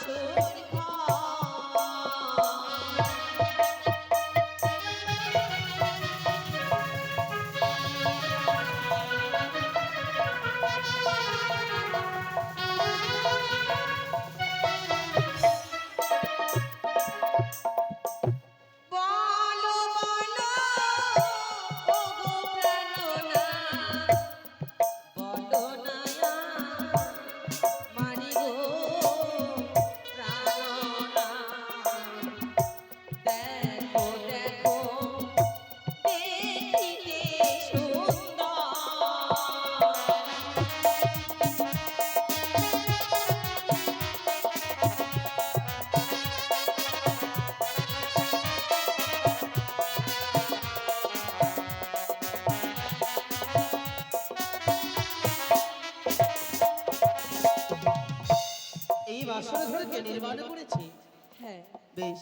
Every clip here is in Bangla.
বাসর এই নির্মাণ করেছি। হ্যাঁ। বেশ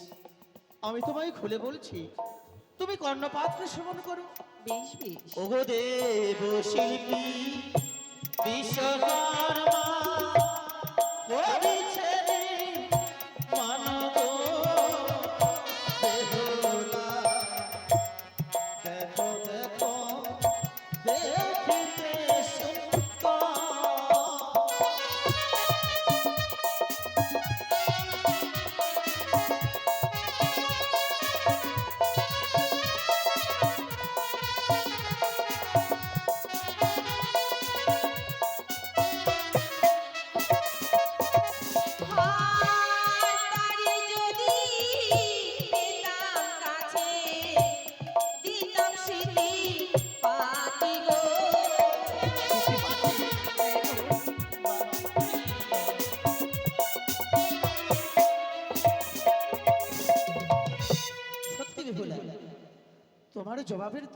আমি তোমায় খুলে বলছি তুমি কর্ণপাত্র শ্রবণ করো। বেশ বেশ। ওগো দেব শিল্পী বিশ্বকর্মা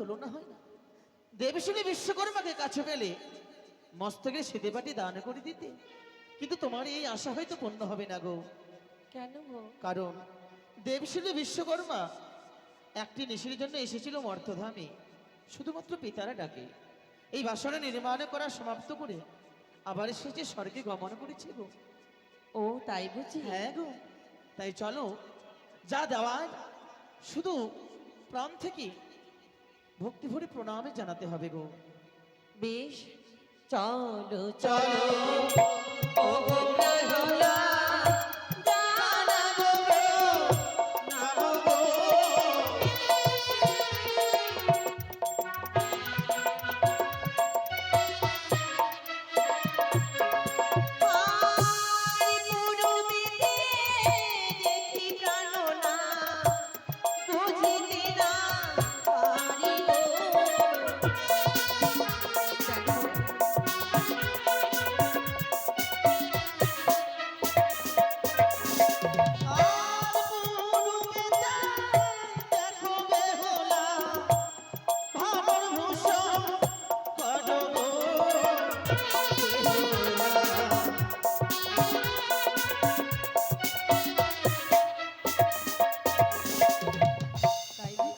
তুলনা হয় না। দেবশ্রী বিশ্বকর্মাকে কাছে পেলে মস্তকে সেদে পাটি দান করে দিতে। কিন্তু তোমার এই আশা হয়তো পূর্ণ হবে না গো। কেন গো? কারণ দেবশ্রী বিশ্বকর্মা একটি নিশির জন্য এসেছিল মর্তধামে। শুধুমাত্র পিতারা ডাকে। এই বাসনা নির্মাণ করা সমাপ্ত করে আবার এসেছে স্বর্গে গমন করেছে গো। ও তাই বুঝি? হ্যাঁ গো। তাই চলো যা দেওয়ার শুধু প্রাণ থেকে ভক্তি ভরে প্রণামে জানাতে হবে গো। বেশ চলো চলো।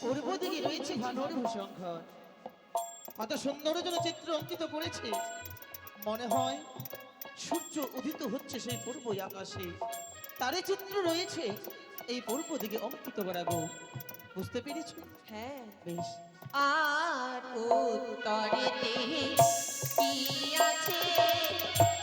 পূর্ব দিকে রয়েছে ভানুর ভূষঙ্কর কত সুন্দর চিত্র অঙ্কিত করেছে। মনে হয় সূর্য উদিত হচ্ছে সেই পূর্ব আকাশে। তারে চিত্র রয়েছে এই পূর্ব দিকে অঙ্কিত করা গো। বুঝতে পেরেছ? হ্যাঁ। বেশ। আর কি আছে?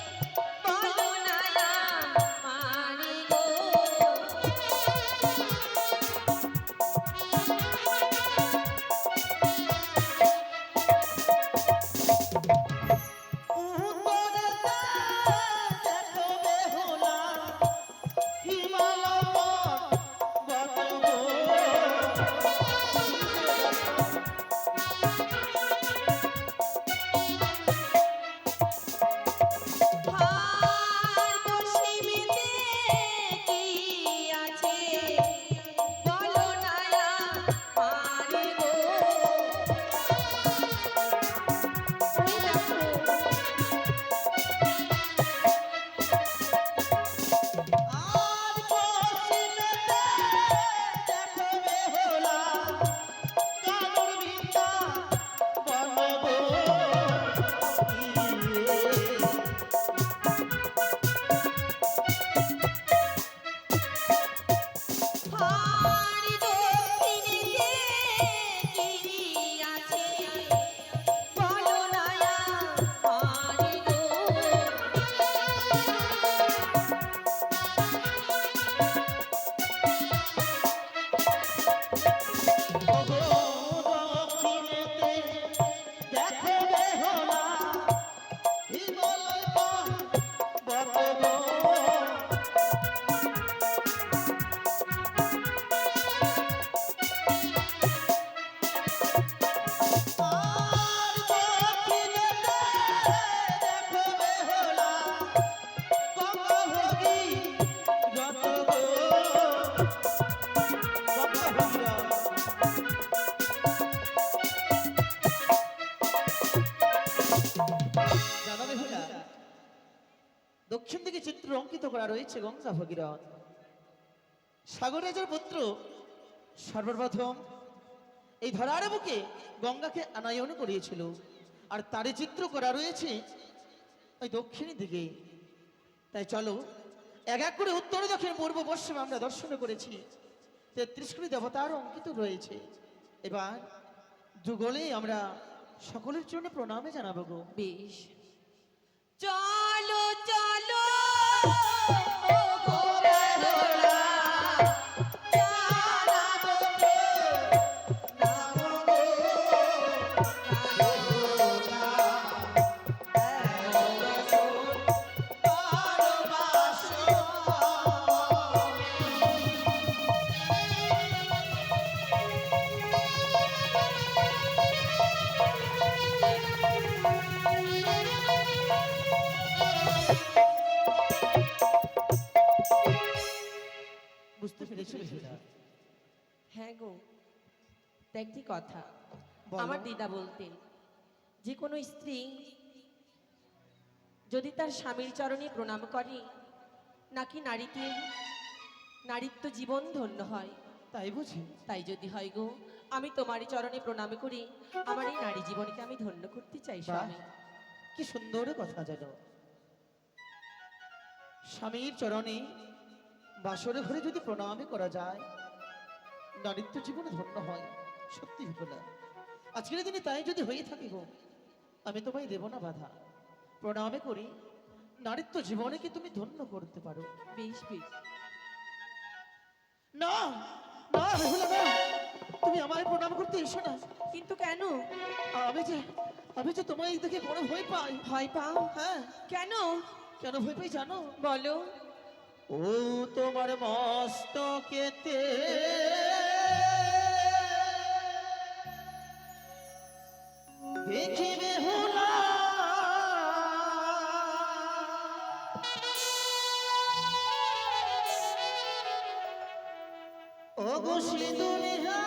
করা রয়েছে গঙ্গা ভগীরথ। সাগর রাজার পুত্র সর্বপ্রথম এই ধরার বুকে গঙ্গাকে আনায়ন করিয়েছিল। আর তারই চিত্র করা রয়েছে ওই দক্ষিণের দিকে। তাই চলো, এক এক করে উত্তর, দক্ষিণ, পূর্ব, পশ্চিমে আমরা দর্শন করেছি। তেত্রিশ কোটি দেবতার অঙ্কিত রয়েছে। এবার যুগলে আমরা সকলের জন্য প্রণামে জানাব বেশ। চলো চলো। কথা। আমার দিদা বলতেন যে কোনো স্ত্রী যদি তার স্বামীর চরণে প্রণাম করে নাকি নারীটির নারীত্ব জীবন ধন্য হয়? তাই বুঝি। তাই যদি হয় গো আমি তোমারই চরণে প্রণাম করি। আমার এই নারী জীবনকে আমি ধন্য করতে চাই স্বামী। কি সুন্দর কথা যেন স্বামীর চরণে বাসরে ঘরে যদি প্রণামে করা যায় নারীত্ব জীবনে ধন্য হয়। সত্যি বিপলা আজকের দিনে তাই যদি হয়ে থাকে গো আমি তোমায় দেব না বাধা। প্রণামে করি নারীত্ব জীবনেকে তুমি ধন্য করতে পারো। বেশ বেশ। না না বেহুলা না। তুমি আমায় প্রণাম করতে এসো না। কিন্তু কেন? আমি যে আমি যে তোমায় দেখে বড় ভয় পাই। ভয় পাও? হ্যাঁ। কেন? কেন ভয় পাই জানো? বলো। ও তোমার মস্তকেতে দেখিবে হুলা। ও গো সিঁদুরিহা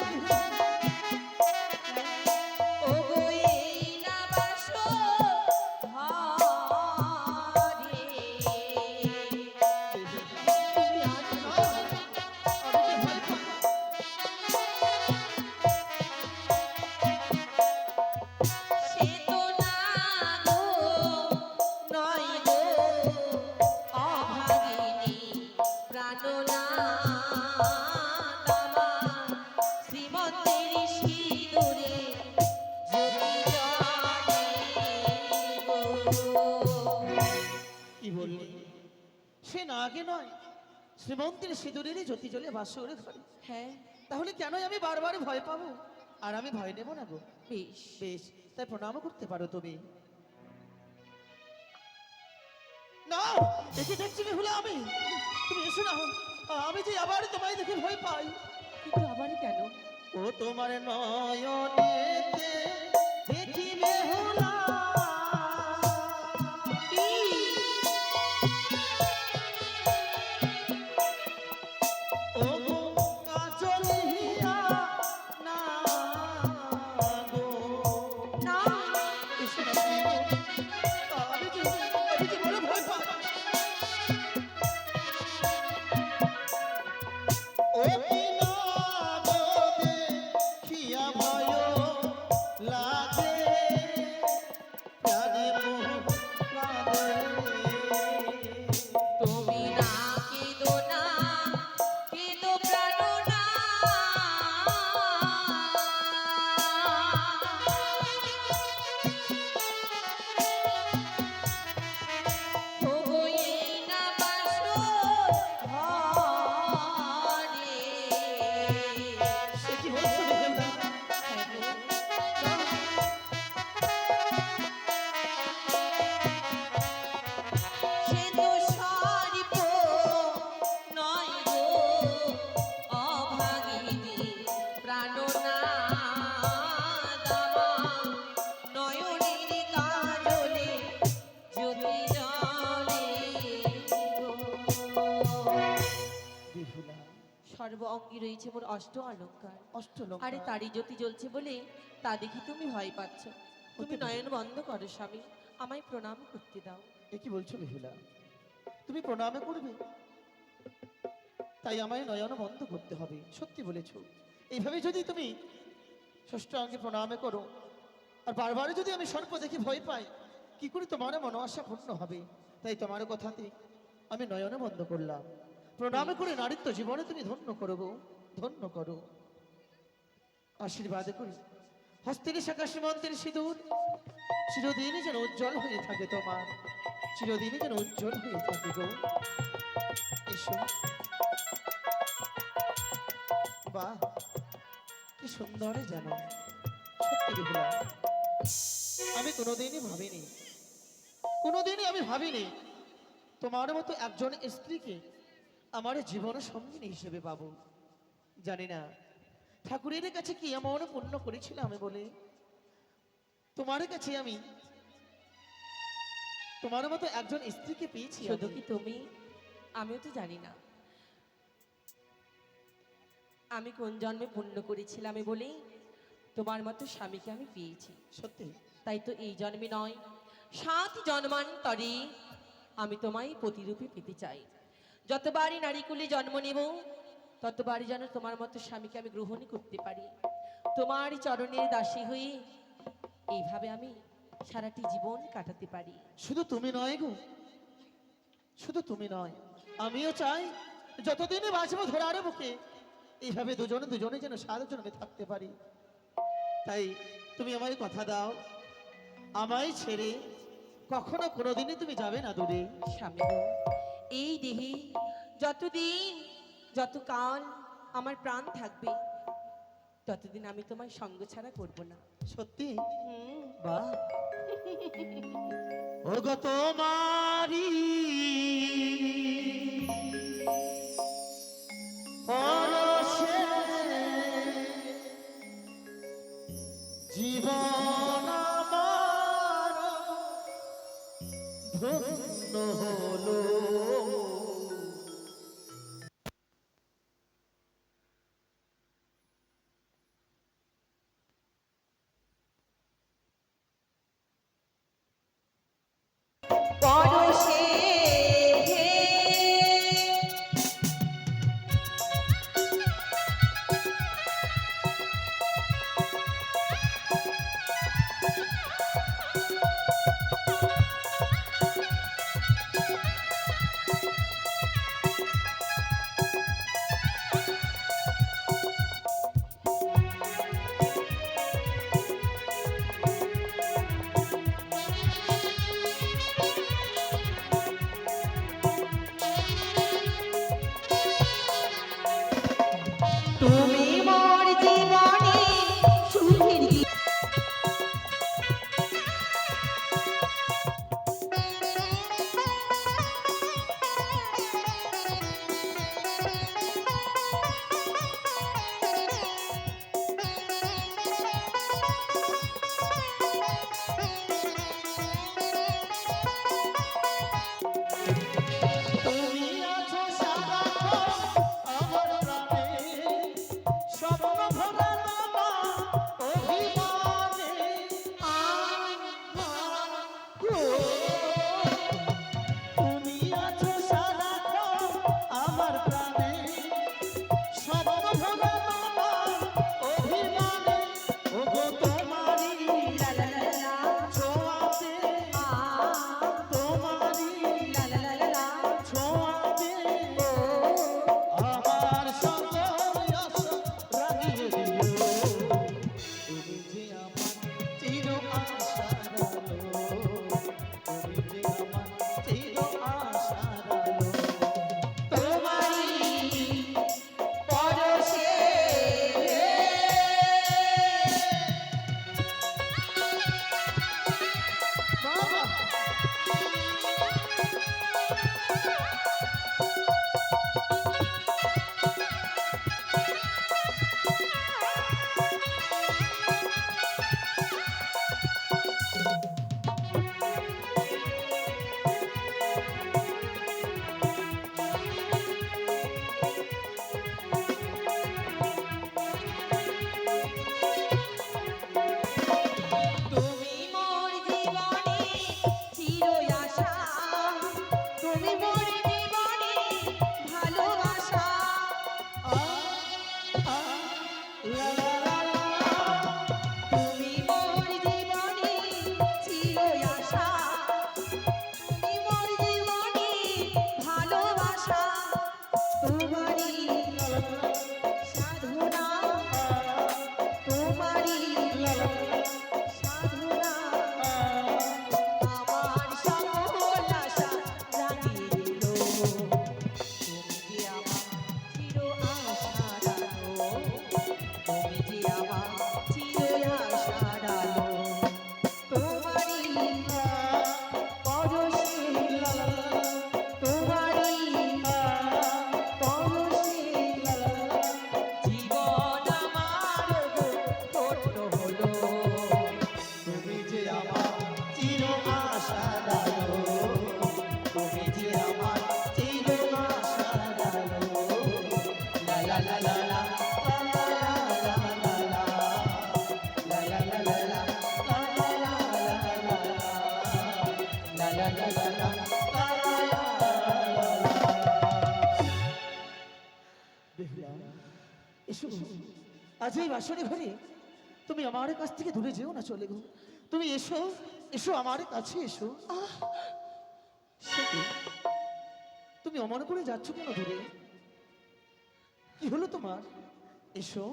ও সিঁদুরেরই জ্যোতি জ্বলে বাসরে ঘরে হ্যাঁ। তাহলে কেন আমি বারবার ভয় পাবো? আর আমি ভয় নেব না গো। বেশ। বেশ তাই প্রণামও করতে পারো তুমি। না একে দেখছি বেহুলা আমি। তুমি এসো না আমি যে আবার তোমায় দেখে ভয় পাই। কিন্তু আবার কেন? ও তোমার নয়নেতে দেখি বেহুলা রয়েছে মোর অষ্ট অলঙ্কার। অষ্টলঙ্কা আরে তারই জ্যোতি জ্বলছে বলে তা দেখি তুমি ভয় পাচ্ছ। তুমি নয়ন বন্ধ করো স্বামী আমায় প্রণাম করতে দাও। এ কি বলছো বেহুলা তুমি প্রণামে করবে? তাই আমায় নয়ন বন্ধ করতে হবে সত্যি বলেছ। এইভাবে যদি তুমি ষষ্ঠ অঙ্গে প্রণামে করো আর বারবার যদি আমি সর্প দেখে ভয় পাই কি করে তোমার মনোবাসা পূর্ণ হবে? তাই তোমার কথাতে আমি নয়নে বন্ধ করলাম। প্রণামে করে নারীত্ব জীবনে তুমি ধন্য করো গো। ধন্য করো। আশীর্বাদ করি। হস্তের শাখা সীমন্তের সিঁদুর চিরদিনই যেন উজ্জ্বল হয়ে থাকে তোমার চিরদিনই যেন উজ্জ্বল হয়ে থাকে গো। এসো। বাহ, কি সুন্দর যেন। আমি কোনোদিনই ভাবিনি, কোনোদিনই আমি ভাবিনি তোমার মতো একজন স্ত্রীকে আমার জীবন সঙ্গিনী হিসেবে পাবো। জানি না। ঠাকুরের কাছে কি এমন পূর্ণ করেছিলাম আমি বলে? তোমার কাছে আমি তোমার মতো একজন স্ত্রীকে পেয়েছি শুধু কি তুমি? আমিও তো জানি না। আমি কোন জন্মে পুণ্য করেছিলাম আমি বলেই তোমার মতো স্বামীকে আমি পেয়েছি। সত্যি? তাই তো এই জন্মে নয় সাত জন্মান্তরে আমি তোমায় প্রতিরূপে পেতে চাই। যতবারই নারীকুলে জন্ম নেব ততবারই যেন তোমার মতো স্বামীকে আমি গ্রহণই করতে পারি। তোমার চরণের দাসী হয়ে এইভাবে আমি সারাটি জীবন কাটাতে পারি। শুধু তুমি নয় গো। শুধু তুমি নয়। আমিও চাই যতদিনই বাঁচবো ধরার বুকে এইভাবে দুজনে দুজনে যেন সারা জন্মে থাকতে পারি। তাই তুমি আমায় কথা দাও আমায় ছেড়ে কখনো কোনোদিনই তুমি যাবে না দূরে। স্বামী এই দেহে যতদিন যতকাল আমার প্রাণ থাকবে ততদিন আমি তোমার সঙ্গ ছাড়া করব না। সত্যি? হুম, বাহ। ও গো তোমারি জীবন ধন্য Yeah. আজ এই বাসরে ঘরে তুমি আমার কাছ থেকে দূরে যেও না চলে গো তুমি এসো এসো আমার কাছে এসো? তুমি অমন করে যাচ্ছ কেন দূরে? কি হলো তোমার? এসো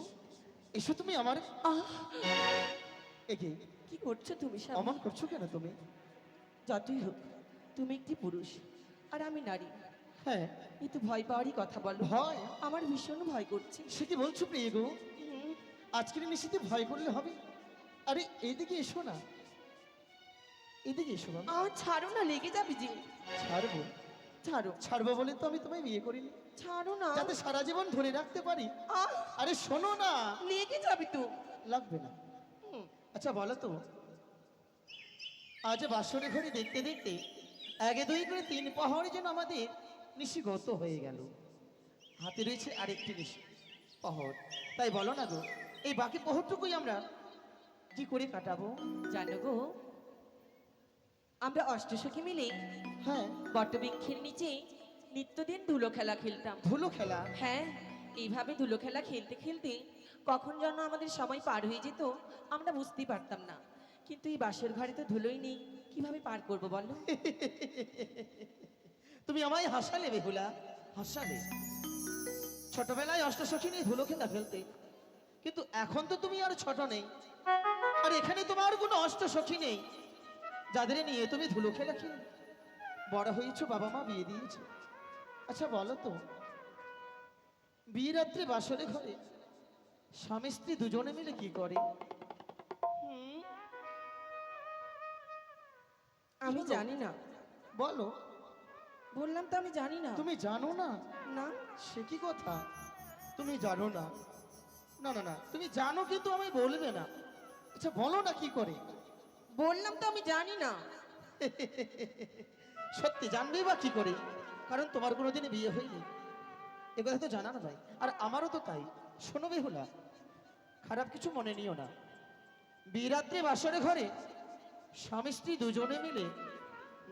এসো তুমি আমার। আহ! একে কি করছ তুমি? অমন করছ কেন তুমি? যতই হোক তুমি একটি পুরুষ আর আমি নারী। হ্যাঁ। কিন্তু ভয় পাওয়ারই কথা বলো। ভয়? আমার ভীষণ ভয় করছে। সে কি বলছো প্রিয় গো? আজকের নিশিতে ভয় করলে হবে? আরে এইদিকে এসো না। এদিকে এসো বাবা। আর ছাড়ো না লেগে যাবে যে। ছাড়বো? ছাড়ো। ছাড়বো বলে তো আমি তোমায় বিয়ে করিনি। ছাড়ো না। যাতে সারা জীবন ধরে রাখতে পারি। আহ আরে শোনো না। লেগে যাবে তো। লাগবে না। হুম, আচ্ছা বলো তো। আজ বাসরে ঘরে দেখতে দেখতে একে দুই করে তিন পাহাড়ে যেন আমাদের নিশিগত হয়ে গেল। হাতে রয়েছে আরেকটি নিশি পাহাড়। তাই বলো না গো এই বাকি পাহাড়টুকুই আমরা কি করে কাটাবো? জানো গো আমরা অষ্টসখী মিলে হ্যাঁ। বটবৃক্ষের নিচে নিত্যদিন ধুলো খেলা খেলতাম। ধুলো খেলা? হ্যাঁ এইভাবে ধুলো খেলা খেলতে খেলতে কখন যেন আমাদের সময় পার হয়ে যেত আমরা বুঝতেই পারতাম না। কিন্তু এই বাসের ঘরে তো ধুলোই নেই কীভাবে পার করব বলো? তুমি আমায় হাসালে বেহুলা হাসালে। ছোটবেলায় অষ্টসখী নিয়ে ধুলো খেলা খেলতে। কিন্তু এখন তো তুমি আর ছোট নেই। আর এখানে তোমার কোনো অষ্টসখী নেই। যাদের নিয়ে তুমি ধুলো খেলা খেলে। বড় হয়েছো বাবা মা বিয়ে দিয়েছে। আচ্ছা বলো তো বিয়ে রাত্রে বাসরে ঘরে স্বামী স্ত্রী দুজনে মিলে কি করে? আমি জানি না। বলো। বললাম তো আমি জানি না। তুমি জানো না? না। সে কি কথা? তুমি জানো না? না না না তুমি জানো কিন্তু আমি বলবে না। আচ্ছা বলো না কি করে? বললাম তো আমি জানি না। সত্যি জানবেই বা কি করে? কারণ তোমার কোনোদিনই বিয়ে হয়নি। এ কথা তো জানা না ভাই আর আমারও তো তাই। শোনো বেহুলা খারাপ কিছু মনে নিও না। বিয়ে রাত্রে বাসরে ঘরে স্বামী স্ত্রী দুজনে মিলে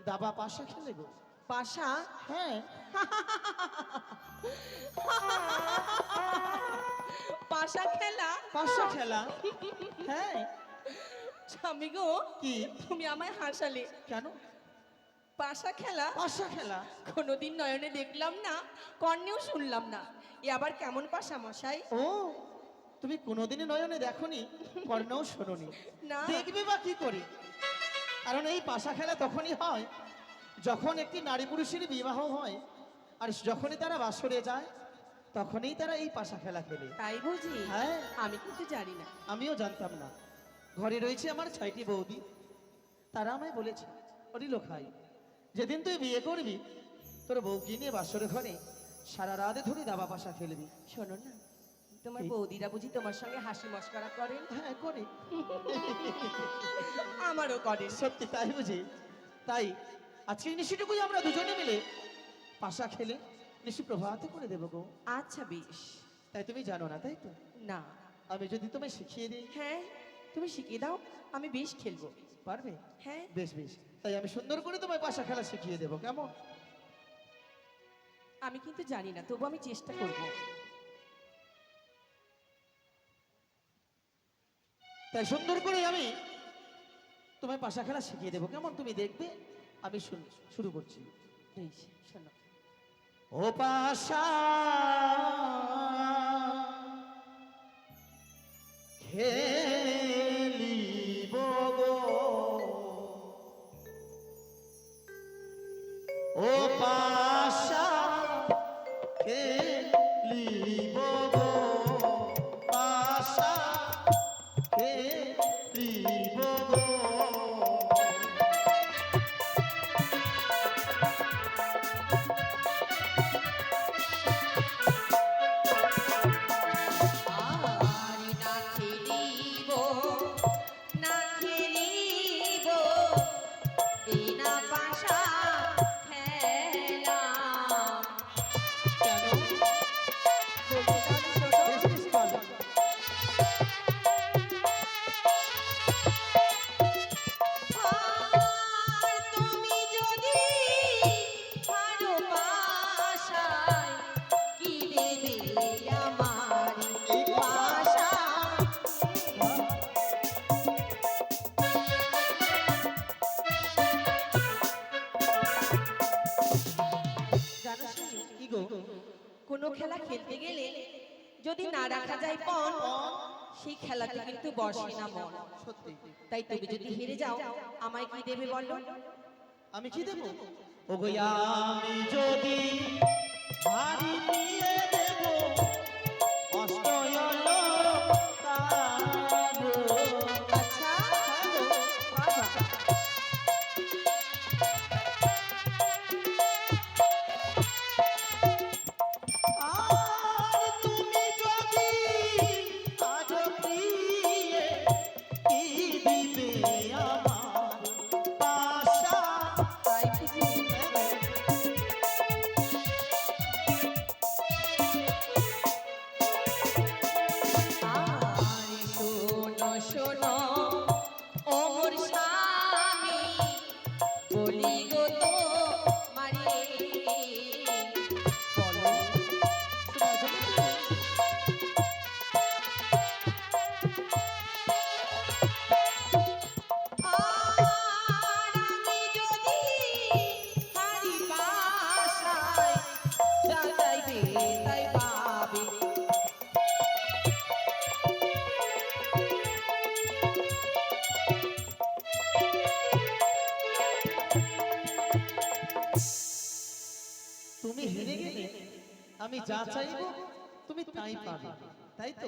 দাবা পাশা খেলে গো। পাশা? হ্যাঁ। পাশা খেলা? পাশা খেলা। হ্যাঁ। স্বামী গো কি? তুমি আমায় হাসালে। কেন? পাশা খেলা? পাশা খেলা? কোনোদিন নয়নে দেখলাম না কর্ণেও শুনলাম না। এ আবার কেমন পাশা মশাই? ও তুমি কোনোদিনই নয়নে দেখনি কর্ণও শোনি না। দেখবে বা কি করে? কারণ এই পাশা খেলা তখনই হয় যখন একটি নারী পুরুষের বিবাহ হয় আর যখনই তারা বাসরে যায় তখনই তারা এই পাশা খেলা খেলে। তাই বুঝি? হ্যাঁ। আমি কিন্তু জানি না। আমিও জানতাম না। ঘরে রয়েছে আমার ছয়টি বৌদি। তারা আমায় বলেছে অরিল খাই যেদিন তুই বিয়ে করবি তোর বউকে নিয়ে বাসরে ঘরে সারা রাত ধরে দাবা পাশা খেলবি। শোনো না তোমার বৌদিরা বুঝি তোমার সঙ্গে হাসি মস্করা করেন? হ্যাঁ করে। আমারও করে। সত্যি তাই বুঝি। তাই আজকের নিশিটুকুই আমরা দুজনে মিলে পাশা খেলে নিশি প্রভাতে করে দেবো গো। আচ্ছা বেশ। তাই তুমি জানো না তাই তো? না। আমি যদি তোমায় শিখিয়ে দিই। হ্যাঁ। তুমি শিখিয়ে দাও আমি বেশ খেলব। পারবে? হ্যাঁ। বেশ বেশ। তাই আমি সুন্দর করে তোমায় পাশা খেলা শিখিয়ে দেবো কেমন? আমি কিন্তু জানি না তবু আমি চেষ্টা করব। তাই সুন্দর করে আমি তোমায় পাশা খেলা শিখিয়ে দেবো কেমন তুমি দেখবে? আমি শুরু করছি। শোনো। ও পাশা খেলিব খেলাতে কিন্তু বসে না মন। সত্যি। তাই তুমি যদি হেরে যাও আমায় কি দেবে বলো? আমি কি দেবো? ওগো আমি যদি হারি নিয়ে যা চাইব তুমি তাই পাবে। তাই তো?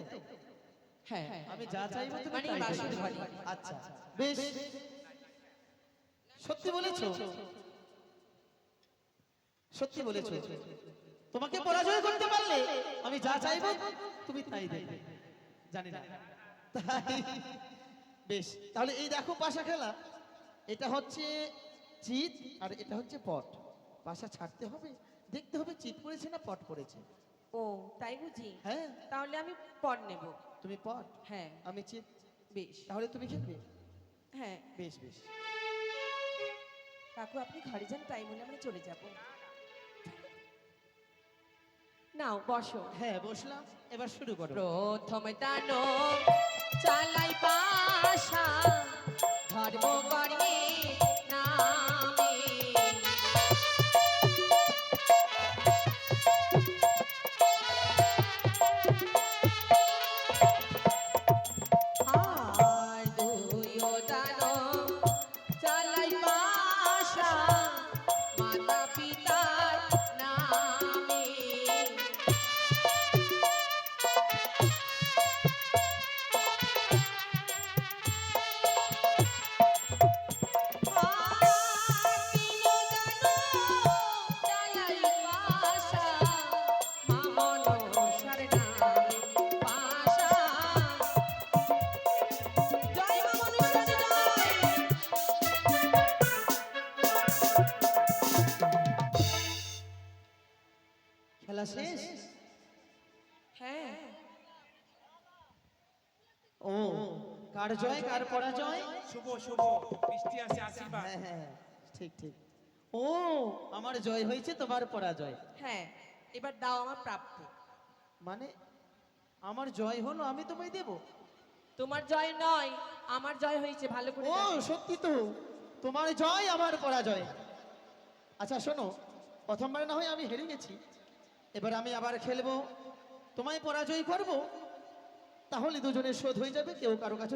হ্যাঁ আমি যা চাইব তুমি মানে তাই পাবে। আচ্ছা বেশ। সত্যি বলেছ? সত্যি বলেছ? তোমাকে পরাজয় করতে পারলে আমি যা চাইব তুমি তাই দেবে। জানি না। তাই বেশ। তাহলে এই দেখো পাশা খেলা। এটা হচ্ছে চিত আর এটা হচ্ছে পট। পাশা ছাড়তে হবে? দেখতে হবে চিত পড়েছে না পট পড়েছে ও তাই বুঝি? হ্যাঁ। তাহলে আমি পর নেব। তুমি পট? হ্যাঁ। আমি চিত বেশ। তাহলে তুমি খেলবে? হ্যাঁ। বেশ বেশ। কাকু আপনি ঘরে যান টাইম হলে আমরা চলে যাব। নাও বসো। হ্যাঁ বসলাম। এবার শুরু করো। প্রথম দানো চালাই পাশা ধর্ম করে নামে কার জয় কার পরাজয়? শুভ শুভ। বৃষ্টি আসে আশীর্বাদ হ্যাঁ হ্যাঁ হ্যাঁ, ঠিক ঠিক। ও আমার জয় হয়েছে তোমার পরাজয়। হ্যাঁ এবার দাও আমার প্রাপ্য মানে আমার জয় হলো আমি তোমায় দেব? তোমার জয় নয় আমার জয় হয়েছে ভালো করে ও সত্যি তো। তোমার জয় আমার পরাজয়। আচ্ছা শোনো প্রথমবার না হয় আমি হেরে গেছি। এবার আমি আবার খেলব। তোমায় পরাজয় করব। তাহলে দুজনের শোধ হয়ে যাবে কেউ কারও কাছে